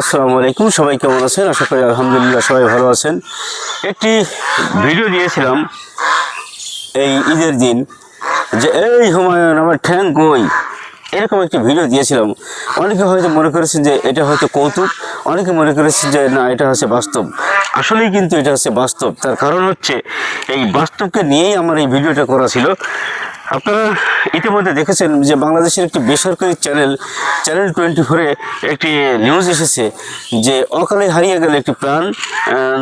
আসসালামু আলাইকুম সবাই কেমন আছেন? আশা করি আলহামদুলিল্লাহ সবাই ভালো আছেন। একটি ভিডিও দিয়েছিলাম এই ঈদের দিন যে এই হুমায়ুন, আমার ঠ্যাং কই? এরকম একটি ভিডিও দিয়েছিলাম। অনেকে হয়তো মনে করেছেন যে এটা হয়তো কৌতুক, অনেকে মনে করেছেন যে না, এটা হচ্ছে বাস্তব। আসলেই কিন্তু এটা হচ্ছে বাস্তব। তার কারণ হচ্ছে এই বাস্তবকে নিয়েই আমার এই ভিডিওটা করা ছিল। আপনারা ইতিমধ্যে দেখেছেন যে বাংলাদেশের একটি বেসরকারি চ্যানেল চ্যানেল টোয়েন্টি ফোরে একটি নিউজ এসেছে যে অকালে হারিয়ে গেল একটি প্রাণ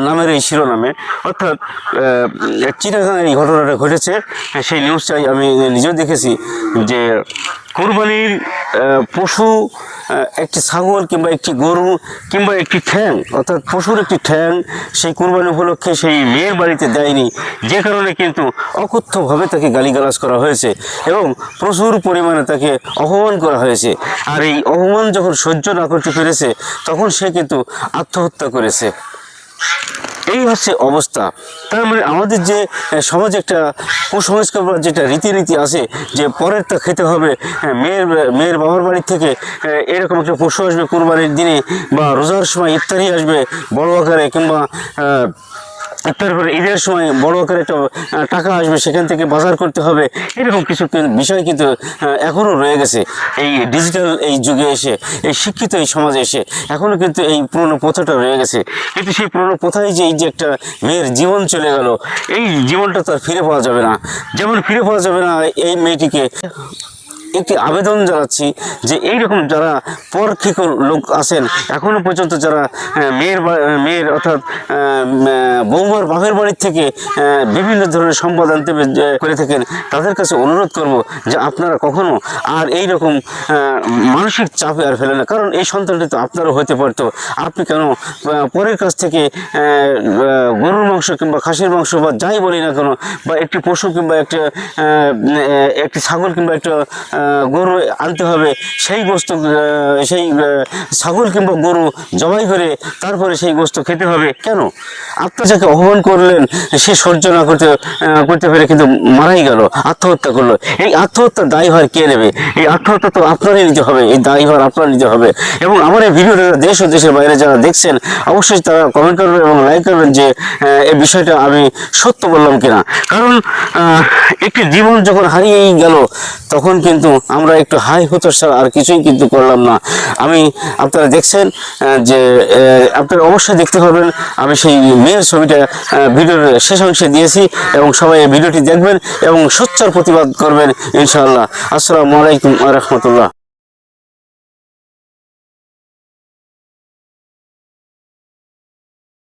নামের এই শিরোনামে। অর্থাৎ চিরাগানের এই ঘটনাটা ঘটেছে। সেই নিউজটাই আমি নিজেও দেখেছি যে কোরবানির পশু একটি ছাগল কিংবা একটি গরু কিংবা একটি ঠ্যাং, অর্থাৎ পশুর একটি ঠ্যাং, সেই কোরবানি উপলক্ষে সেই মেয়ের বাড়িতে দেয়নি। যে কারণে কিন্তু অকথ্যভাবে তাকে গালিগালাজ করা হয়েছে এবং প্রচুর পরিমাণে তাকে অপমান করা হয়েছে। আর এই অপমান যখন সহ্য না করতে পেরেছে, তখন সে কিন্তু আত্মহত্যা করেছে। এই হচ্ছে অবস্থা। তার মানে আমাদের যে সমাজে একটা কুসংস্কার বা যেটা রীতিনীতি আছে যে পরেরটা খেতে হবে হ্যাঁ, মেয়ের মেয়ের বাবার বাড়ির থেকে এরকম একটা পশু আসবে কোরবানির দিনে বা রোজার সময় ইত্যাদি আসবে বড় আকারে কিংবা তারপরে ঈদের সময় বড় আকারে একটা টাকা আসবে, সেখান থেকে বাজার করতে হবে, এরকম কিছু বিষয় কিন্তু এখনও রয়ে গেছে। এই ডিজিটাল এই যুগে এসে, এই শিক্ষিত এই সমাজে এসে এখনও কিন্তু এই পুরনো প্রথাটা রয়ে গেছে। কিন্তু সেই পুরনো প্রথায় যে এই যে একটা মেয়ের জীবন চলে গেল, এই জীবনটা তো আর ফিরে পাওয়া যাবে না। যেমন ফিরে পাওয়া যাবে না এই মেয়েটিকে একটি আবেদন জানাচ্ছি যে এইরকম যারা পরখিকর লোক আছেন, এখনও পর্যন্ত যারা মেয়ের মেয়ের অর্থাৎ বৌমার বাপের বাড়ির থেকে বিভিন্ন ধরনের সম্পদ আনতে করে থাকেন, তাদের কাছে অনুরোধ করব যে আপনারা কখনো আর এই রকম মানসিক চাপে আর ফেলে না। কারণ এই সন্তানটি তো আপনারও হতে পারতো। আপনি কেন পরের কাছ থেকে গরুর মাংস কিংবা খাসির মাংস বা যাই বলি না কেন, বা একটি পশু কিংবা একটা একটি ছাগল কিংবা একটা গরু আনতে হবে, সেই গোস্ত সেই ছাগল কিংবা গরু জবাই করে তারপরে সেই গোস্ত খেতে হবে। কেন? আপনি যাকে অপমান করলেন, সে সহ্য না করতে করতে পেরে কিন্তু মারাই গেল, আত্মহত্যা করল। এই আত্মহত্যার দায়ভার কে নেবে? এই আত্মহত্যা তো আপনারই নিতে হবে, এই দায়ভার আপনার নিতে হবে। এবং আমার এই ভিডিওটা দেশ ও দেশের বাইরে যারা দেখছেন, অবশ্যই তারা কমেন্ট করবেন এবং লাইক করবেন যে এই বিষয়টা আমি সত্য বললাম কিনা। কারণ একটি জীবন যখন হারিয়েই গেল, তখন কিন্তু আমরা একটু হাই হতো ছাড়া আর কিছুই কিন্তু করলাম না। আমি, আপনারা দেখছেন যে আপনারা অবশ্যই দেখতে পাবেন আমি সেই মেয়ের ছবিটা ভিডিওর শেষ অংশে দিয়েছি এবং সবাই ভিডিওটি দেখবেন এবং সোচ্চার প্রতিবাদ করবেন, ইনশাআল্লাহ। আসসালামু আলাইকুম রহমতুল্লাহ।